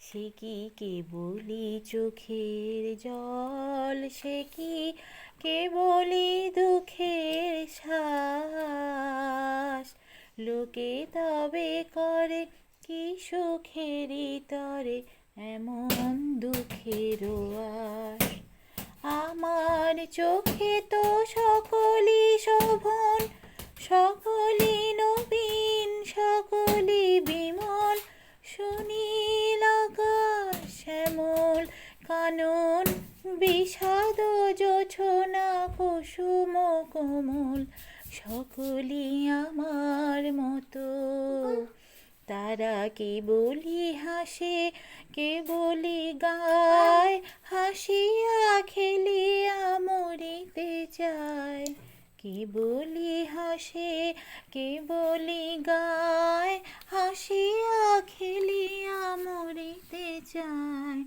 সে কি কেবলি চোখের জল? সে কি কেবলি দুঃখের শ্বাস? লোকে তবে করে কি সুখেরই তরে? এমন দুঃখের আশ। আমার চোখে তো সকলই শোভন সকলই কানন বিষাদ জোছনা, কুসুম কোমল, সকলই আমার মতো। তারা কে বলি হাসে কে বলি গায়, হাসিয়া খেলিয়া মরিতে চায়। কে বলি হাসে কে বলি গায়, হাসিয়া খেলিয়া মরিতে চায়।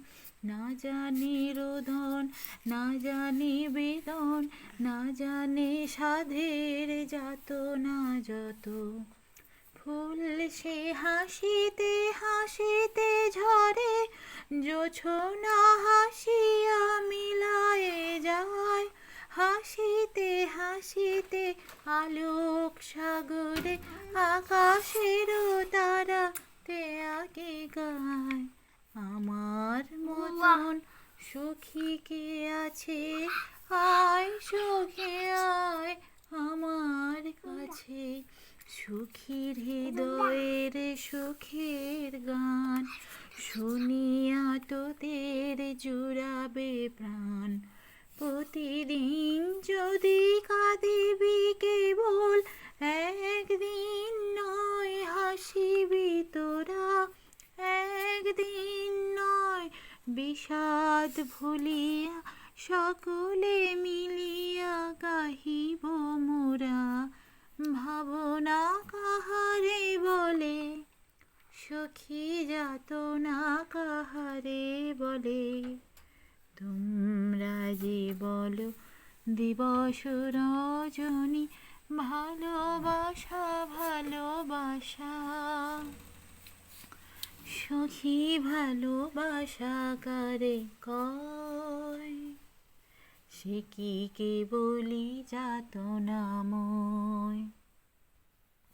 না জানি রোদন, না জানি বেদন, না জানি সাধের যাত না যত। ফুল সে হাসিতে হাসিতে ঝরে জোছনা হাসিয়া মিলায়ে যায়। হাসিতে হাসিতে আলোক সাগরে, আকাশের তারা তে আগে গায়। সুখী কে আছে? আয় সুখে আয় আমার কাছে। সুখীর হৃদয়ের সুখের গান শুনিয়া তোদের জুড়াবে প্রাণ। প্রতিদিন যদি কাঁদিবি কেবল, একদিন নয় হাসিবি তোরা। একদিন বিষাদ ভুলিয়া সকলে মিলিয়া গাহিব মোরা। ভাবনা কাহারে বলে? সখী যাতনা কাহারে বলে? তোমরা যে বলো, দিবস রজনী, ভালোবাসা ভালোবাসা। সখী ভালোবাসা কারে কয়? সে কি কে বলি যাত নাময়